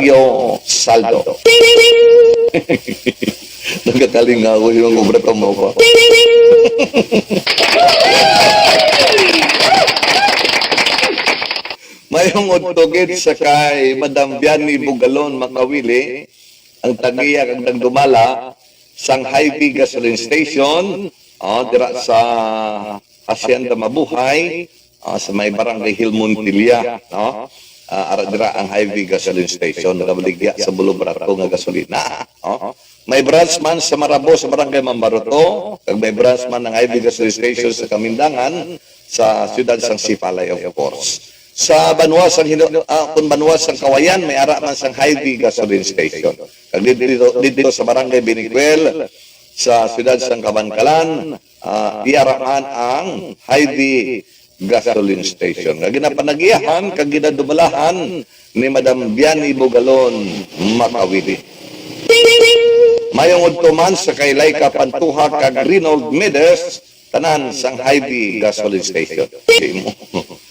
Mario Saldo. Nagkataling nga ako yung kubrata mo ko. Mayong utugid sa kay Madam Biani Bugalon Makawili, ang tagiya kag nagdumala sang Hy-Vee gasoline station, ah, dira sa Hacienda Mabuhay, ah, sa may barangay Hilmontilia, no? Ah, ara dira ang Hy-Vee gasoline station, nagabaligya sa Bulubrato nga gasolina, no? May branch man sa Marabo sa barangay Mambaroto, kag may branch man ng Hy-Vee gasoline station sa Kamindangan, sa siyudad sang Sipalay of course. Sa Banwas ang hino, ah, kung Banwas ang Kawayan, may ara man sang Hy-Vee gasoline station. Kag dito, dito sa barangay Binicuel, sa siyudad sang Kabankalan, uh, iarahan ang Hy-Vee gasoline station. Nga ginapanagiyahan, kag ginadumalahan ni Madam Biani Bugalon Makawili. Mayong udtuman sa kay Laika Pantuha kag Reynold Medes, tanan sang Hy-Vee gasoline station.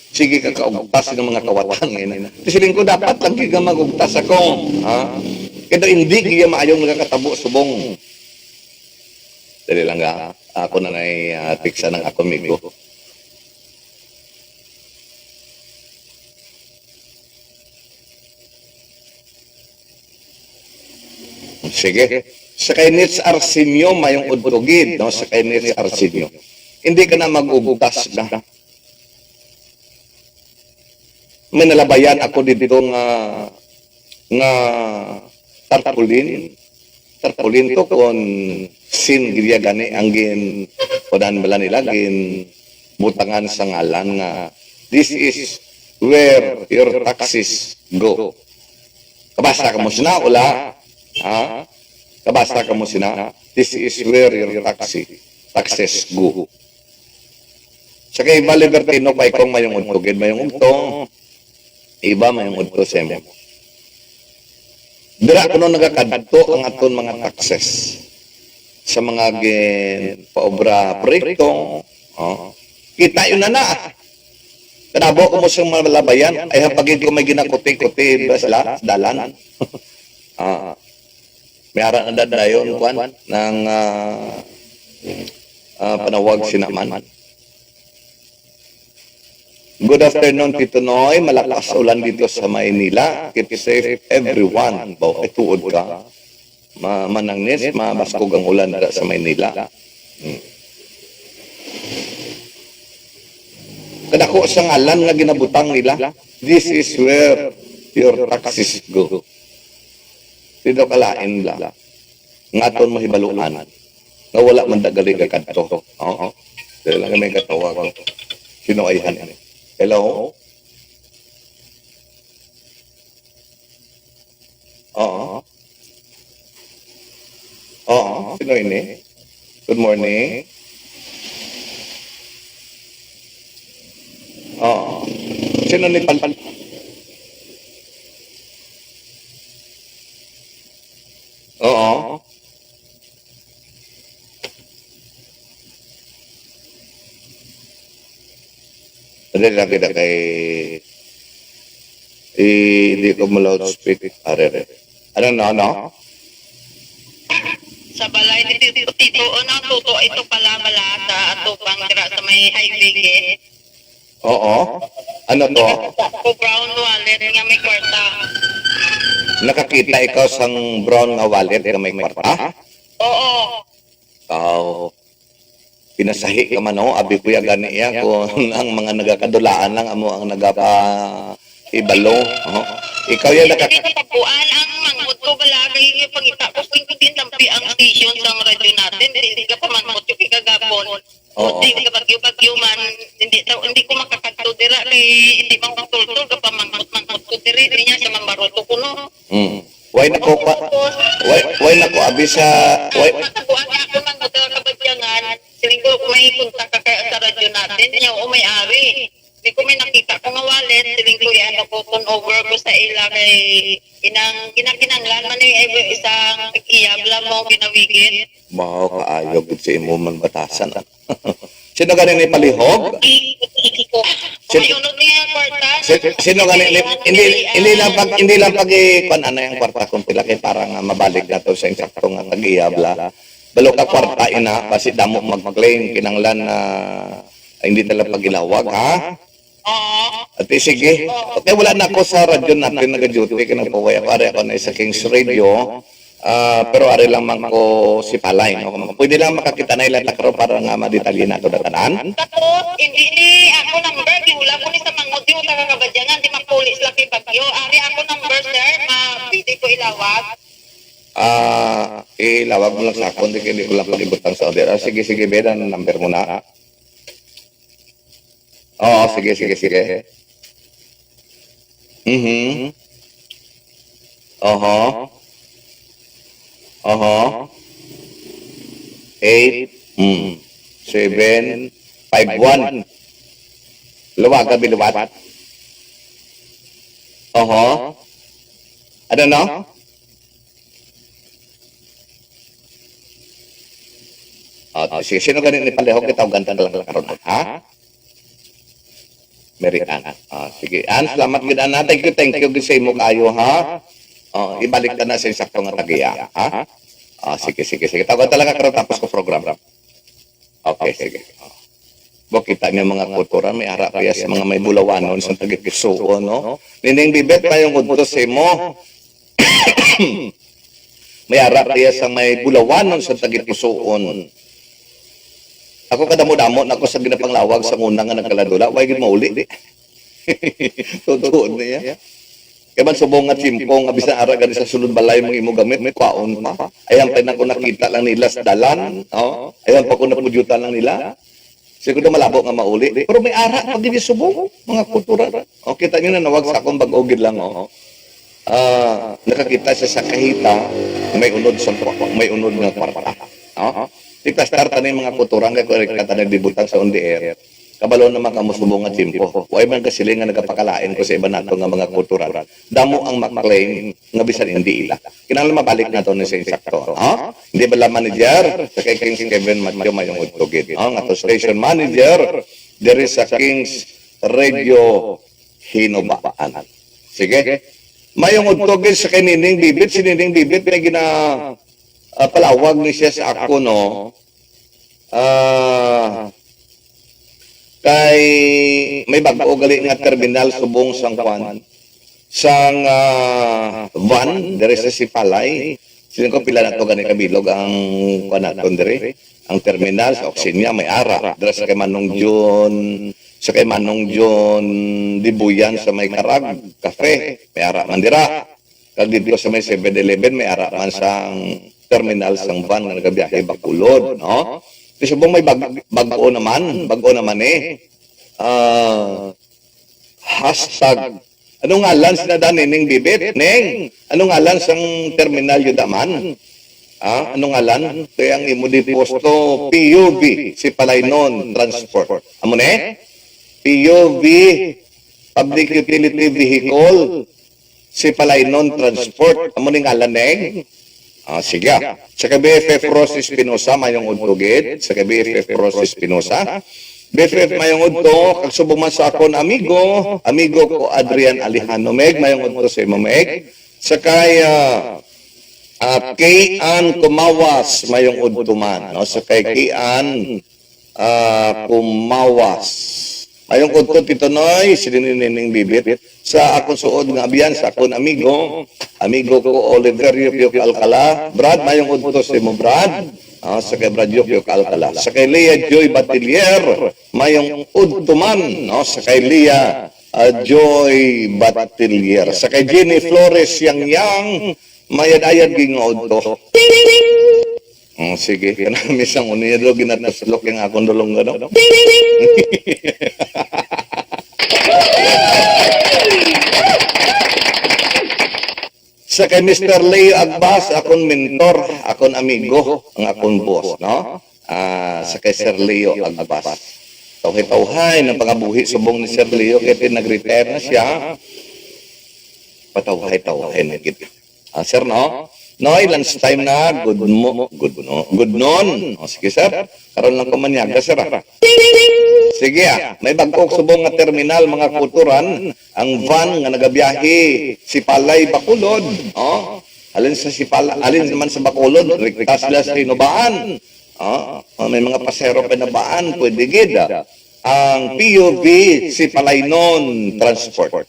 Sige ka kaugtas ng mga kawatan ngayon. Tisiling ko dapat lang ka magugtas ako. Ha? Kaya hindi kaya maayong nakakatabo subong. Dali lang nga. Ako na na'y uh, tiksa ng ako migo. Sige. Sa kay Nits Arsenio, mayong udtugid, no? Sa kay Nits Arsenio. Hindi ka na magugtas na. May nalabayan ako dito nga nga tarpaulin. Tarpaulin to kung sin giriya gani ang gin kudan bala nila gin butangan sa ngalan nga this is where your taxes go. Kabasa ka mo sina ula. Ha? Kabasa ka mo sina. This is where your taxi taxes go. Sa kay Valibertino pa ikong mayong untugid mayong untong iba mayong udto sa imo. Dira kuno nagakadto ang aton mga taxes sa mga gin paobra proyekto. Oh. Kita yun na na. Kanabo ko mo siyang malabayan, ay hapagin ko may ginakuti-kuti ba sila, dalan. ah, may ara na dadayon, kwan, ng ah, ah, panawag sinaman. Good afternoon, Tito Noy. Malakas ulan dito sa Maynila. Keep safe everyone. Bo, ituod ka. Ma manangnis, mabaskog ang ulan dito sa Maynila. Hmm. Kadako sa ngalan nga ginabutang nila. This is where your taxes go. Dito kalain la. Nga aton mo hibaluan. Nga wala man dagali ka kadto. Oo. Dahil lang may katawag. Kinuayhan ini. Hello? Oo. Oo. Sino ini? Good morning. Oo. Sino ni Palpal? Oo. Hindi lang kita kay eh, hindi ko mo loudspeak. Are, are. Ano, no, no? sa balay ni Tito Tito unang tuto ito pala mala sa atupang dira sa may highway gate. Oo. Ano to? Ko brown wallet nga may kwarta. Nakakita ikaw sang brown nga wallet na may kwarta? Oo. Oo. Pinasahi ka man, no? Abi kuya gani iya kung ang mga nagakadulaan lang amo ang nagapa ibalo. Oh. Ikaw yan Hindi naka... ko tapuan ang mangmot ko bala kay pangita ko kung hindi lampi ang station sa radyo natin. Hindi ka pa mangmot yung kagagapon. Oo. Hindi ka bagyo-bagyo man. Hindi daw hindi ko makakadto dira kay hindi man ko tultul ka pa mangmot-mangmot ko diri. Hindi niya sa mambaroto ko no. Mm. Why nako pa... Why, why nako abi sa... Why, Matabuan niya ako ng mga kabadyangan. Siling ko may punta ka kaya sa radyo natin. Niya o may ari. Hindi ko may nakita ko nga wallet. Siling ko yan ako turn over ko sa ila kay inang ginakinanglan man yung isang iyabla mo ginawigit. Mao kaayo gid sa imo man batasan. Sino ganin ni palihog? Sin- Kumayunod niya kwarta. Si- Sino ganin ni hindi hindi lang pag hindi lang pag kon ano yung kwarta kung pila kay para nga mabalik na to sa insakto nga nag-iyabla. Balo ka kwarta ina basi damo mag-claim kinanglan na hindi talaga pagilawag ha. At sige. Okay, wala na ako sa radyo natin nag-duty. Kaya nagpaway ako. Ari ako na sa King's Radio. Ah, pero ari lang man ko si Palay. No? Pwede lang makakita na ilang takro para nga madetalye na ito datanan. Tapos, hindi ni ako number, di wala ko ni sa mangot, di wala kakabadyangan, di mapulis laki bagyo. Ari ako number, sir, ma, pwede ko ilawag. Ah, ilawag mo lang sa ako. Hindi hindi ko lang palibutan sa order. Ah, sige, sige, Beda, number mo na. Oo, sige, sige, sige. Mhm. Oho. Oho. Eight. Mm. Seven. Five, one. Luwag ka, biluwat. Oho. Ano no? Oh, sige, sino ganin ni Palehog kita ganda lang karon ha? Mary Ann. Ah, sige. Ann, salamat gid Ann. Thank you, thank you gid sa imo kayo ha. Oh, ibalik ka na sa sakto nga tagiya, ha? Ah, sige, sige, sige. Tawag talaga karon tapos ko program. Okay, sige. Oh. Bo kita niyo mga kultura may ara kaya sa mga may bulawanon sa tagikisuo no. Nining bibet pa yung udto sa imo. may ara kaya sa may bulawanon sa tagikisuon. Ako kadamo-damo na ako sa ginapanglawag sa una nga nagkaladula, way gid mauli. Totoo niya. Kaya man subong nga chimpong, nga bisan ara gani sa sulod balay mong imo gamit, may kwaon pa. Ayan pa na ko nakita lang nila sa dalan. Oh. Ayan pa ko napudyutan lang nila. Siguro malabo nga mauli. Pero may ara pag hindi subong, mga kultura. O, kita nyo na nawag sa akong bag-ogid lang. Oh. Ah, nakakita siya sa kahita, may unod sa may unod nga kwarta. Oh. Di na yung mga kuturang kay korek kata nagbibutang sa on the air. Kabalo naman ka musubong nga timpo. Way man ka sila nga nagapakalain ko sa iba nato nga mga kultura. Damo ang maklaim nga bisan hindi ila. Kinahanglan mabalik na to ni sa insakto. Ha? Hindi ba manager sa kay Kings Kevin Matyo mayong utugid. Ha? Nga to station manager there is sa Kings Radio Hinobaan. Sige. Mayong utugid sa kay Nining Bibit, si Nining Bibit may gina ah, palawag ni sa ako no. Ah kay may bago gali nga terminal subong sang kwan sang ah, van dire sa Sipalay. Sino ko pila na to gani kabilog ang kwan naton dire? Ang terminal sa Oksinya may ara dire sa kay Manong John sa kay Manong John Dibuyan sa may Karag Cafe may ara man dira. Kag dito sa may 7-Eleven may ara man sang terminal sang van nga nagabiyahe Bacolod no kasi subong may bag, bago naman, bago naman eh. Ah, hashtag Anong ngalan sinadaan ni Ning Bibit? Ning, anong ngalan sang terminal yun daman? Ah, anong ngalan? Kaya ang imo di posto PUV, si Palaynon Transport. Amo ne? PUV, Public Utility Vehicle, si Palaynon Transport. Amo ni ngalan Neng? Ah, sige. Sa BFF Rossi Espinosa, mayong udtugid. Sa BFF Rossi Espinosa. BFF mayong udto, kag subong man sa akon amigo, amigo ko Adrian Alejano Meg, mayong udto sa imo Meg. Sa kay uh, Kayan Kumawas, mayong udto man. No? Sa kay Kayan ah, Kumawas. Mayong udto Tito Noy, sininining bibit. Sa akong suod nga abiyan, sa akong amigo, amigo ko Oliver Yukyuk Alcala. Brad, mayong udto si mo Brad. Ah, sa kay Brad Yukyuk Alcala. Sa kay Leah Joy Batilier, mayong udto man. No? Sa kay Leah ah, Joy Batilier. Sa kay Jenny Flores Yang Yang, mayad-ayad gingood to. Oh, sige, kanang misang unido ginataslok yung akong dulong gano. Sa kay Mr. Leo Agbas, akong mentor, akong amigo, ang akong boss, no? Ah, sa kay Sir Leo Agbas. Tawhay-tawhay ng pangabuhi subong ni Sir Leo kaya nag-retire na siya. Patawhay-tawhay na gid. Ah, sir, no? Noy, lunch time na. Good mo, good no, good noon. O, sige, sir. Karon lang ko manyaga, sir. ah. Sige, ah. may bagong subong nga terminal, mga kuturan. Ang van nga nagabiyahe, si Palay Bakulod. Oh, alin sa si Palay, alin naman sa Bakulod, rekta sila sa Hinubaan. Oh, may mga pasero pa na baan, pwede gid. ah. Ang PUV, si Palaynon Transport.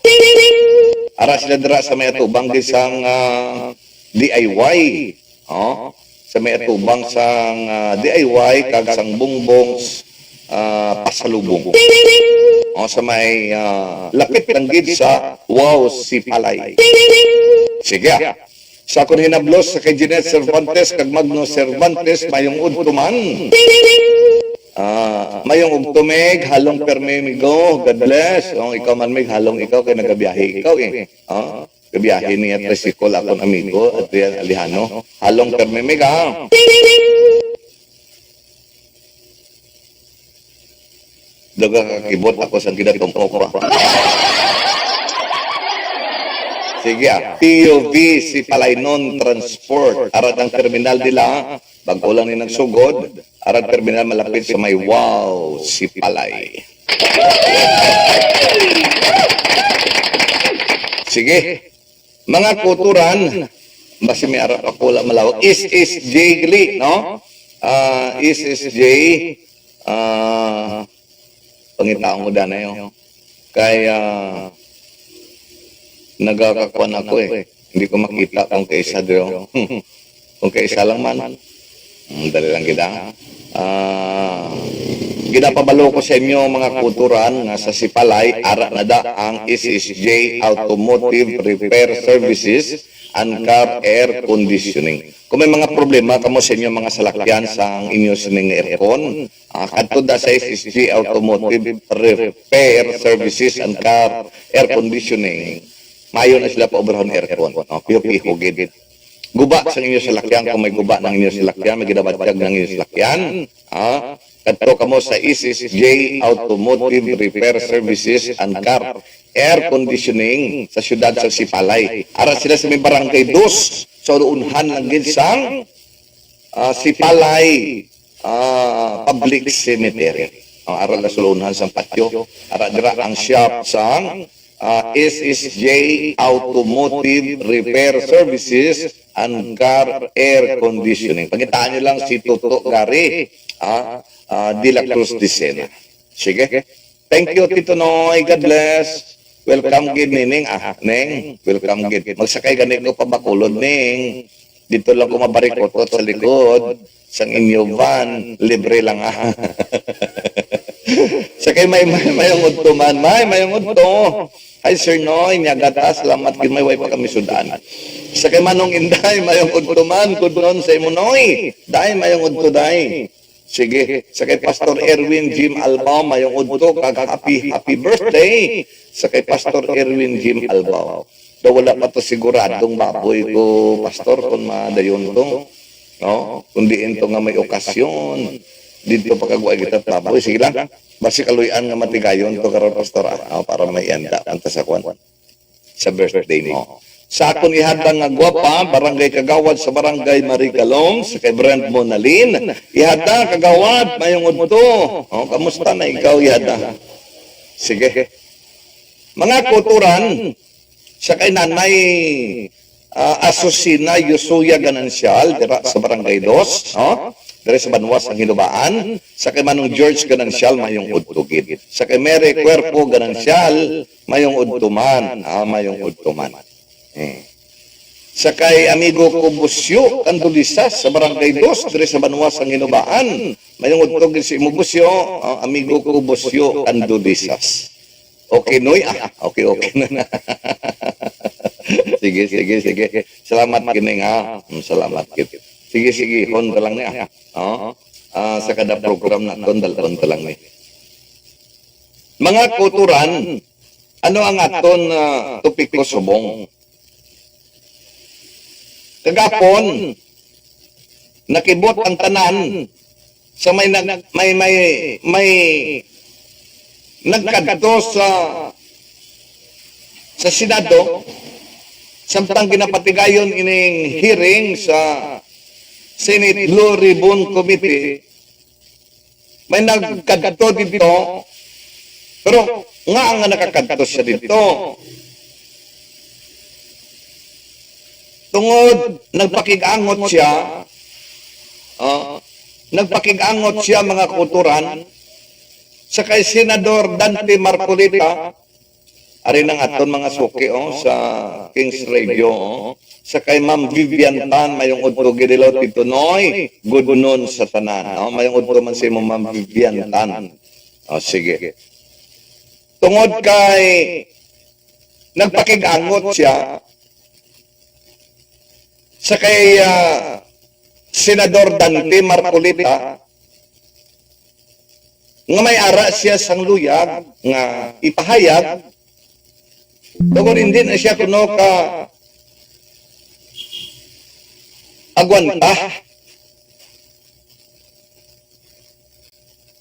Ara sila dira sa may atubang di sang ah, DIY. Oh, sa may atubang sang ah, DIY kag sang bungbong ah, pasalubong. Oh, sa may ah, lapit ng gid sa Wow si Palay. Sige. Sa akong hinablos sa kay Jeanette Cervantes kag Magno Cervantes mayong udtuman. Ah, mayong ugtumig, halong permemigo, God bless. Oh, ikaw man mig halong ikaw kay nagabiyahe ikaw eh. Ah, gabiyahe ni at tricycle akong amigo Adrian Alejano. Halong permemig ah. Daga kakibot ako sa gidatong ko Sige ah. POV si Palaynon Transport. Arad ang terminal nila. Bago lang ni nagsugod. Arad terminal malapit sa may wow si Palay. Sige. Mga kuturan. Basi may arap ako lang malaw. Is is J. Gli, no? Ah, is is J. Ah, pangitaon mo na yun. Kaya, nagkakakuan ako eh. Hindi ko makita kung kaisa doon. kung kaisa lang man. Dali lang gida. Ah, ginapabalo ko sa inyo mga kuturan nga sa Sipalay, ara na da ang SSJ Automotive Repair Services and Car Air Conditioning. Kung may mga problema kamo sa inyo mga salakyan sa ang inyo sining aircon, uh, kadto da sa SSJ Automotive Repair Services and Car Air Conditioning mayo na sila pa obrahon aircon. No? Piho-piho gid. Guba sa inyo salakyan kung may guba ng inyo salakyan, may ginabatag ng inyo salakyan. Ah, kadto kamo sa SSJ Automotive Repair Services and Car Air Conditioning sa siyudad sa Sipalay. Ara sila sa may barangay 2 sa unhan lang gid sang ah, Sipalay ah, Public Cemetery. Ang aral na sulunhan sa patio. Ara dira ang shop sang uh, SSJ Automotive Repair Services and Car Air Conditioning. Pagitaan nyo lang si Toto Gary, ah, ah, De La Cruz Dicena. Sige. Thank you, Tito Noy. God bless. Welcome gid ni Ning. Ah, Ning. Welcome gid. Magsakay ganit ko pa bakulod, Ning. Dito lang ko mabarikotot sa likod. Sang inyo van. Libre lang ah. Sakay may may mayong udto man. May mayong udto. Hi Sir Noy, nyagata, salamat gid may way pa kami sudan. Sakay manong inday, mayong udto man, kudnon sa imo Noy. Dai mayong udto dai. Sige, sakay Pastor Erwin Jim Albao, mayong udto, kag happy, happy birthday. Sakay Pastor Erwin Jim Albao. Daw wala pa to siguradong baboy ko, Pastor, kung madayon to. No? Kundi ito nga may okasyon. Dito pagkagwa kita baboy. Sige lang. Basi kaluyan nga matigayon to karon pastor ah, para may enda kanta sa sa birthday ni. Sa akon ihadang nga gwapa, barangay Kagawad sa barangay Marigalong, sa kay Brent Monalin. Ihada Kagawad, mayong udto. Oh, kamusta na ikaw ihada? Sige. Mga kuturan, sa kay nanay ah, Asusina Yusuya Ganansyal, dira sa barangay Dos, no? Dere sa Banwas ang Hinubaan, sa kay Manong George Ganansyal mayong udtugid. Sa kay Mary Cuerpo Ganansyal mayong udtuman, ah, mayong udtuman. Eh. Sa kay amigo ko Busyo Kandulisas sa Barangay Dos, dere sa Banwas ang Hinubaan, mayong udtugid si imo Busyo, ah, amigo ko Busyo Kandulisas. Okay, Noy? Ah, okay, okay na. sige, sige, sige. Salamat kining ha. Mm, Salamat kit. Sige, sige. Honda lang niya. Oh. Ah, sa kada program na ton dalon ta lang ni. Mga kuturan, ano ang aton uh, topik ko subong? Kagapon, nakibot ang tanan sa may nag, may may may nagkadto sa sa Senado. Samtang ginapatigayon ining hearing sa Senate Blue Ribbon Committee, may nagkadto dito, pero nga nga nakakadto siya dito. Tungod, nagpakigangot siya, ah, nagpakigangot siya mga kuturan, sa kay Senador Dante Marcolita, ari nang aton mga suki oh, sa King's Radio, oh. sa kay Ma'am Vivian Tan, mayong udto gidilo titunoy, good noon sa tanan. Oh, mayong udto man si mo Ma'am Vivian Tan. Oh, sige. Tungod kay nagpakigangot siya sa kay ah, Senador Dante Marcolita, nga may ara siya sang luyag nga ipahayag. Tungod hindi na siya kuno ka agwanta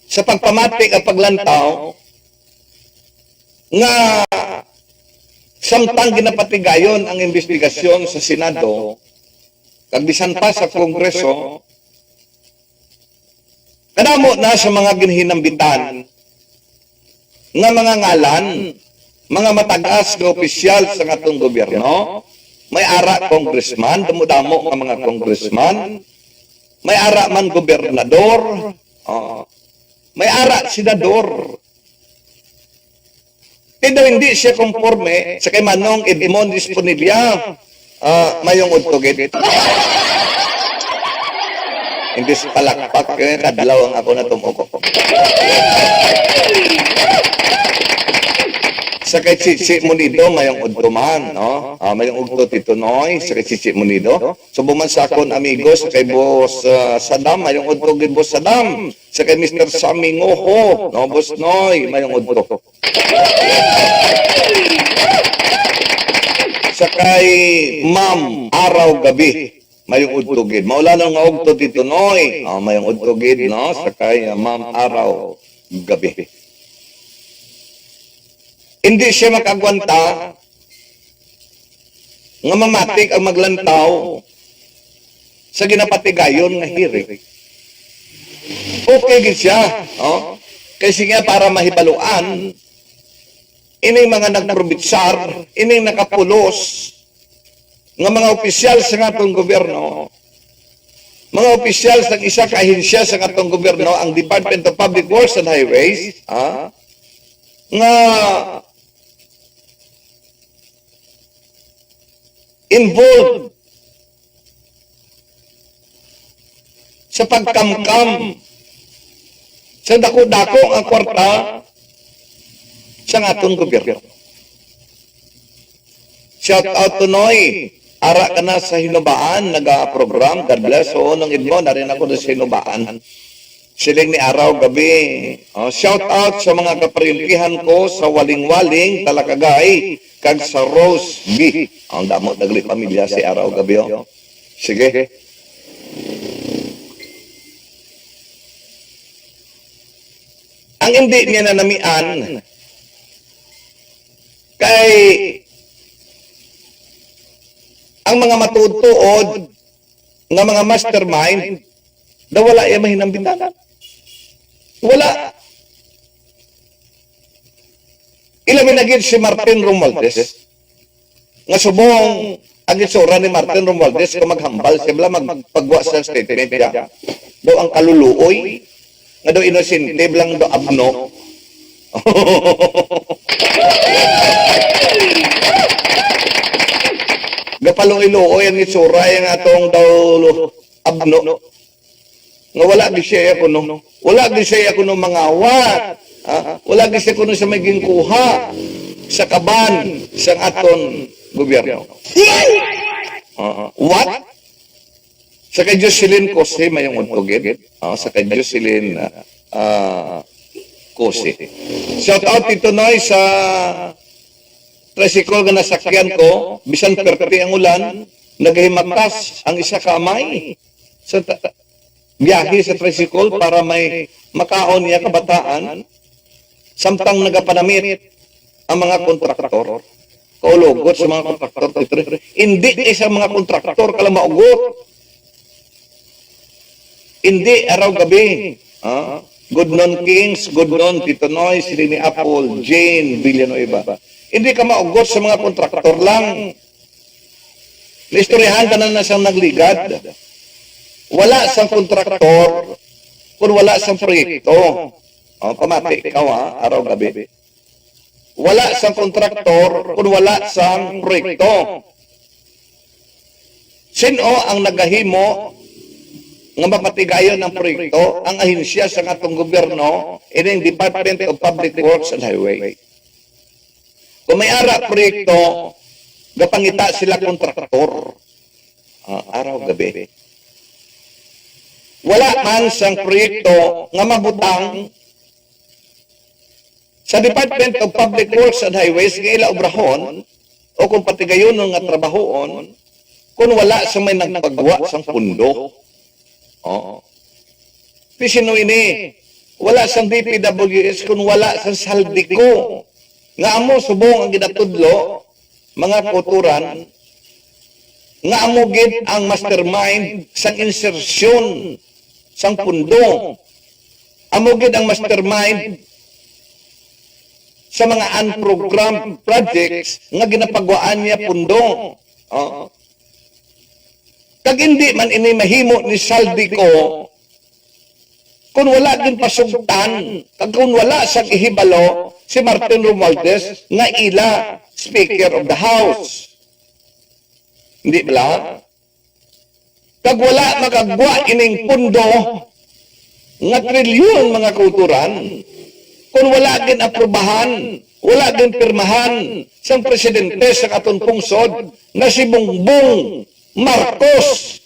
sa pagpamatik at paglantaw nga samtang ginapatigayon ang investigasyon sa Senado kag bisan pa sa Kongreso kadamo na sa mga ginhinambitan nga mga ngalan mga matagas nga opisyal sa atong gobyerno, may ara congressman, damo-damo nga mga congressman, may ara man gobernador, oh, may ara senador. Pero hindi siya konforme sa kay Manong Edmond Disponibilya, ah, mayong utugid. Hindi sa palakpak, eh, kadlaw ang ako na tumuko. sa kay Chichi Munido mayong udtuman no ah mayong ugto titunoy sa kay Chichi Munido so bumansakon amigos sa kay Boss ah, Sadam mayong udto gid Boss Sadam sa kay Mr. Sammy Ngoho no Boss Noy mayong udto sa kay Ma'am Araw Gabi. Mayong udto gid. Maula na nga ugto titunoy ah mayong udto gid no? Sa kay ah, Ma'am Araw Gabi. Hindi siya makagwanta. Nga mamatik ang maglantaw. Sa ginapatigayon nga hearing. Okay gid siya, no? Kasi nga para mahibaluan ini mga nagprobitsar, ini nakapulos. Nga mga opisyal sa atong gobyerno. Mga opisyal sa isa ka ahensya sa atong gobyerno ang Department of Public Works and Highways ah, nga involved sa pagkamkam sa dako-dako ang kwarta sa atong gobyerno. Shout out to Noy. Ara ka na sa hinubaan, naga-program. God bless. Oo, nung idmo, na rin ako na sa hinubaan. Siling ni Araw Gabi. Oh, shout out sa mga kaparintihan ko sa Waling-Waling, Talakagay, kag sa Rose B. Ang damo dagli pamilya si Araw Gabi. Oh. Sige. Ang hindi niya nanamian kay ang mga matutuod nga mga mastermind na wala yung mahinambitan. Wala. Ilabi na si Martin Romualdez. Nga subong ang isura ni Martin Romualdez kung maghambal siya bala magpagwa sa statement niya. Do ang kaluluoy nga do inosente lang do abno. Gapaloy-looy ang isura yung atong daw abno. Nga wala di siya kuno. Wala di siya kuno mga awat. Ah, wala di siya kuno sa maging kuha sa kaban sa aton gobyerno. Ah, what? Sa kay Jocelyn Kose mayong untugid. Ah, sa kay Jocelyn ah Kose. Shout out ito Noy sa tricycle nga nasakyan ko, bisan perti ang ulan, naghimatas ang isa kamay sa biyahe sa tricycle para may makaon niya kabataan samtang nagapanamit ang mga kontraktor. kaulugot sa mga kontraktor. Hindi sa mga kontraktor ka lang maugot. Hindi araw gabi. Ah, good noon Kings, good noon Tito Noy, Sirini Apple, Jane, Villanueva. Hindi ka maugot sa mga kontraktor lang. Naistoryahan ka na na siyang nagligad. Wala sang kontraktor kung wala sang proyekto. Oh, pamati, ikaw ha, araw gabi. Wala sang kontraktor kung wala sang proyekto. Sino ang nagahimo nga mapatigayon ng proyekto ang ahensya sa atong gobyerno ining Department of Public Works and Highway. Kung may ara proyekto, gapangita sila kontraktor. Ah, araw gabi. Wala man sang proyekto nga mabutang sa Department of Public Works and Highways nga ila obrahon o kung patigayon nga trabahoon kung wala sa may nagpagawa sang pundo. Oo. Pisino ini, wala sang DPWS kung wala sang saldiko. Nga amo subong ang ginatudlo, mga kuturan, nga amo gid ang mastermind sang insertion sang pundo. Amo gid ang mastermind sa mga unprogrammed projects nga ginapagwaan niya pundo. Oo. Kag hindi man ini mahimo ni saldi ko, kung wala din pasugtan, kag kung wala sa ihibalo, si Martin Romualdez nga ila Speaker of the House. Hindi ba? Kag wala makagwa ining pundo nga trilyon mga kulturan, kung wala din aprobahan, wala din pirmahan sang presidente sa aton pungsod na si Bongbong Marcos.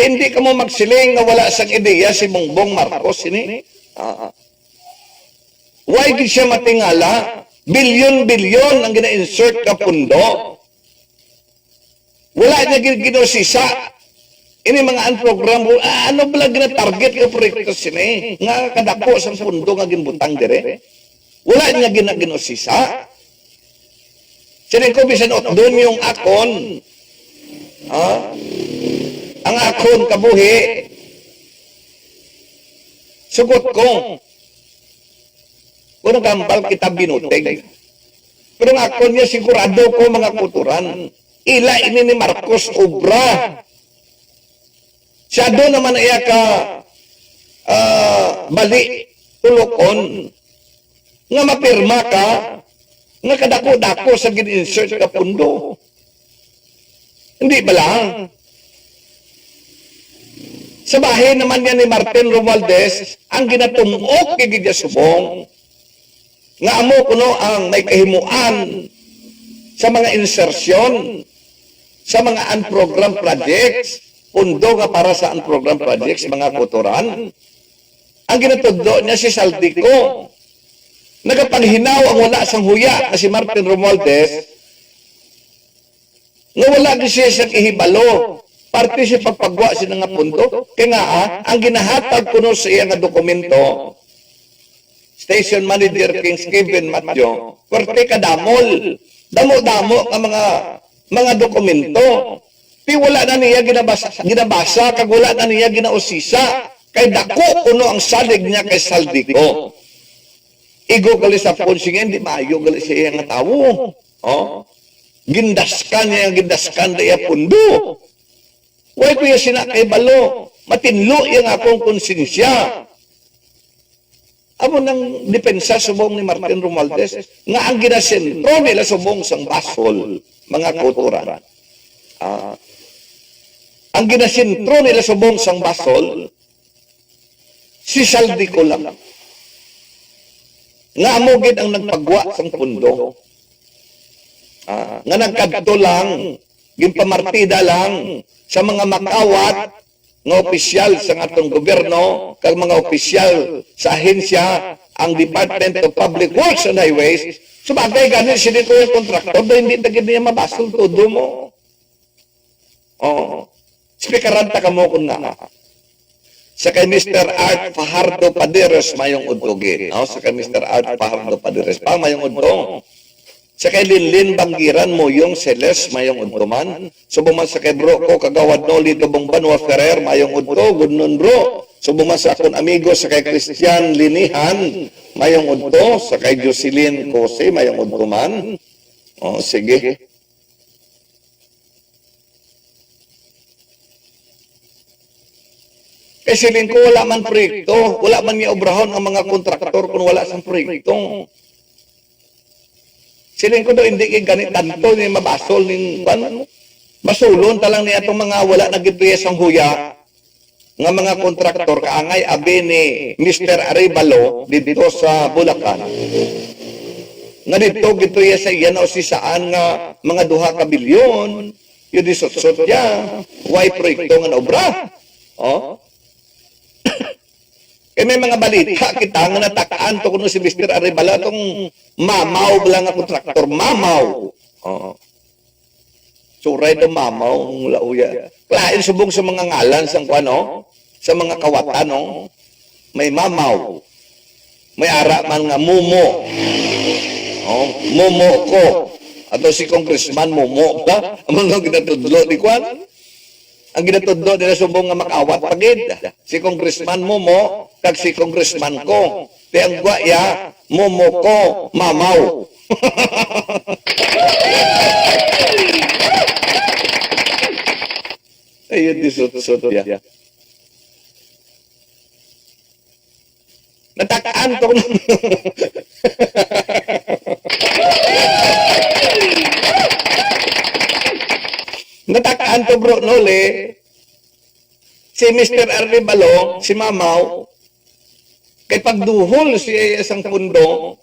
Hindi ka mo magsiling nga wala sang ideya si Bongbong Marcos ini. Ah. Why di siya matingala? Bilyon-bilyon ang gina-insert ka pundo. Wala niya gin- ginosisa. Ini mga unprogram ah, ano bala gina-target ka proyekto sini? Nga kadako sa pundo nga ginbutang dire. Wala niya gina ginosisa. Sinin ko bisan doon yung akon. Ha? Ang akon kabuhi. Sugot ko. Kung gambal kita binuteg. Pero ang akon niya sigurado ko mga kuturan. Ila ini ni Marcos Obra. Siya doon naman iya ka ah, bali tulokon nga mapirma ka nga kadako-dako sa gin-insert ka pundo. Hindi ba lang? Sa bahay naman yan ni Martin Romualdez, ang ginatungok kay Gidya Subong, nga amo kuno ang may kahimuan sa mga insertion, sa mga unprogrammed projects, pundo nga para sa unprogrammed projects, mga kuturan. Ang ginatudlo niya si Saldico, nagapanghinaw ang wala sang huya na si Martin Romualdez nga wala di siya sa ihibalo. Parte siya pagpagwa siya nga punto. Kaya nga ah, ang ginahatag kuno sa iya nga dokumento station manager King Kevin Matjo kwerte ka damol. Damo-damo nga mga mga dokumento. Di wala na niya ginabasa, ginabasa kag wala na niya ginausisa. Kay dako kuno ang salig niya kay Saldico Igo gali sa ponsing hindi maayo gali siya nga tawo. Oh. Gindaskan niya, gindaskan niya pundo. Way ko sina kay balo. Matinlo yung akong konsensya. Amo nang depensa subong ni Martin Romualdez nga ang ginasentro nila subong sang basol, mga kuturan. Ah, ang ginasentro nila subong sang basol, si Saldi ko lang nga amo gid ang nagpagwa sang pundo. Ah, nga nagkadto lang, ginpamartida lang sa mga makawat nga opisyal sa atong gobyerno kag mga opisyal sa ahensya ang Department of Public Works and Highways subagay ganin si dito yung kontraktor do hindi tagid niya mabasol todo mo. Oh. Speakeranta ka mo kun nga. Sa kay Mr. Art Fajardo Paderes mayong udtogin. No? Sa kay Mr. Art Fajardo Paderes pa mayong udtong. Sa kay Linlin Banggiran mo yung Celes mayong udtuman. Subuman sa kay bro ko kagawad no Lito Banwa Ferrer mayong udto gudnon bro. Subuman sa akong amigo sa kay Christian Linihan mayong udto. Sa kay Jocelyn Cose mayong udtuman. Oh, sige. Kasi ko wala man proyekto, wala man niya obrahon ang mga kontraktor kung wala sang proyekto. Siling ko do hindi kay ganit tanto ni mabasol ning kan basulon talang ni atong mga wala nagipiyas ang huya nga mga kontraktor kaangay abi ni Mr. Arevalo dito sa Bulacan. Nga dito gito ya sa iyan o si saan nga mga duha ka bilyon yun di sot-sot ya why proyekto nga obra. Oh. Kaya may mga balita kita nga natakaan to kuno si Mr. Arevalo tong mamaw lang nga kontraktor mamaw. Oo. Suray do mamaw ang lauya. Klain subong sa mga ngalan sang kuano sa mga kawatan no. May mamaw. May ara man nga mumo. Oh, mumo ko. Ato si Congressman mumo ba? Amo nang ginatudlo di kwan? Ang ginatudlo nila subong nga makawat pagid. Si Congressman Momo, kag si Congressman ko. Di ang gwaya, Momo ko, mamaw. Ayun, di sot-sot ya. Natakaan to. Natakaan to bro nole. Si Mr. Arrebalo, si Mamaw, kay pagduhol si isang pundo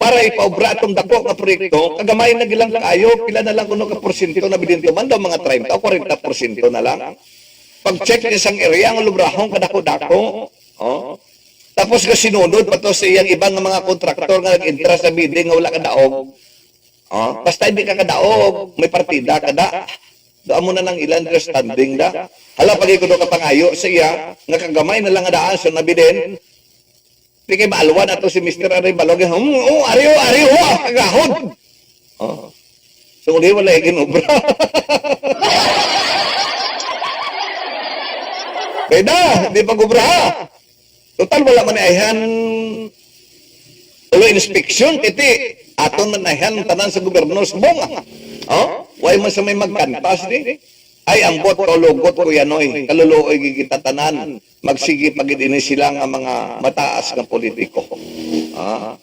para ipaobra atong dako nga proyekto, kagamay na gilang kayo, pila na lang kuno ka porsyento na bidinto man daw mga 30 o 40 porsyento na lang. Pag-check ni isang area ang lubrahong kadako-dako, oh. Tapos ka sinunod pa to sa iyang ibang mga kontraktor nga nag-intra sa bidding nga wala ka daog. Oh, basta hindi ka kadaog, may partida kada. Doon mo na ng ilan understanding da. Hala pag ikuno ka pangayo sa iya, na lang nga daan sa nabidin. Di kay maalwan ato si Mr. Arevalo, hmm, oh, ariyo, ariyo, ah, kagahod. Oh. So, uli wala. Kaya na, di pa gubra. Total, wala man ayhan Ulo inspeksyon, kiti. Aton man ayhan tanan sa gobyerno subong. Oh? Way man sa may magkantas di. Ay ang bot o lugot ko yanoy. Kaluluoy gigita tanan. Magsigi pagid ini sila nga mga mataas nga politiko. Ah.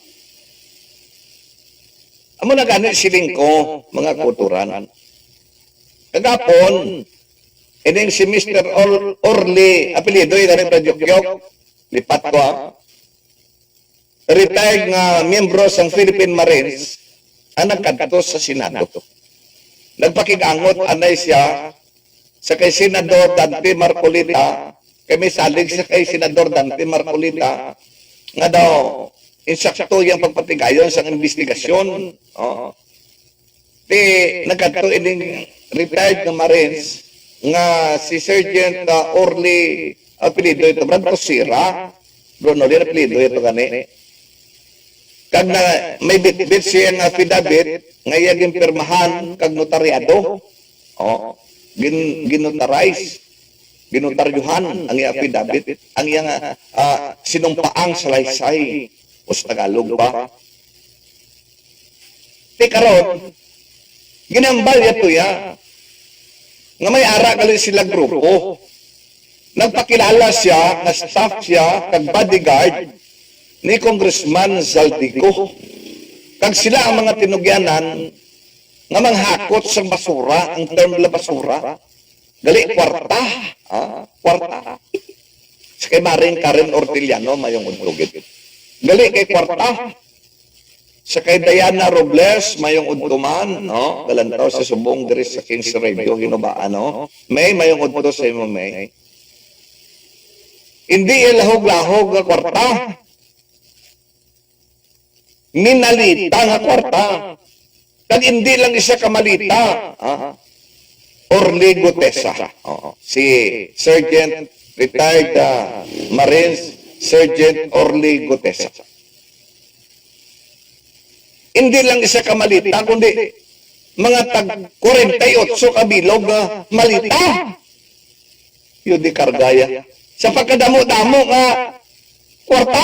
Amo na gani siling ko, mga kuturan. Kagapon, ining si Mr. Or Orly, apelido yung rin Jokyok, lipat ko ah retired nga miyembro sa Philippine Marines ang nagkadto sa Senado. Nagpakigangot anay siya sa kay Senador Dante Marcolita, kay may salig sa kay Senador Dante Marcolita, nga daw, insakto yung pagpatigayon sa investigasyon. Oo. Di, nagkadto ining retired nga Marines, nga si Sergeant uh, Orly, apelido ito, Brad Cosira, Bruno, din apelido ito gani kag na may bitbit siya nga affidavit nga iya gimpirmahan kag notaryado oh gin ginotarize ginotaryuhan ang iya affidavit ang iya nga ah, sinumpaang salaysay sa Tagalog ba ti karon ginambal yato ya nga may ara kali sila grupo. Nagpakilala siya na staff siya kag bodyguard ni Congressman Zaldico. Kag sila ang mga tinugyanan nga manghakot sa basura, ang term na basura. Gali, kwarta. Ah, kwarta. Sa kay Maring Karen Orteliano, mayong untugit. Gali, kay kwarta. Sa kay Diana Robles, mayong udtuman, no? Galantaw sa subong diri sa Kings Radio, hinubaan, no? May mayong udto sa imo, may. Hindi ilahog-lahog kwarta minalita nga kwarta. Kag hindi lang isa kamalita. Ah. Orly Gutesa. Oo. Si Sergeant retired uh, Marines Sergeant Orly Gutesa. Hindi lang isa ka malita, kundi mga tag 48 kabilog na malita. Yun di kargaya. Sa pagkadamo-damo nga kwarta.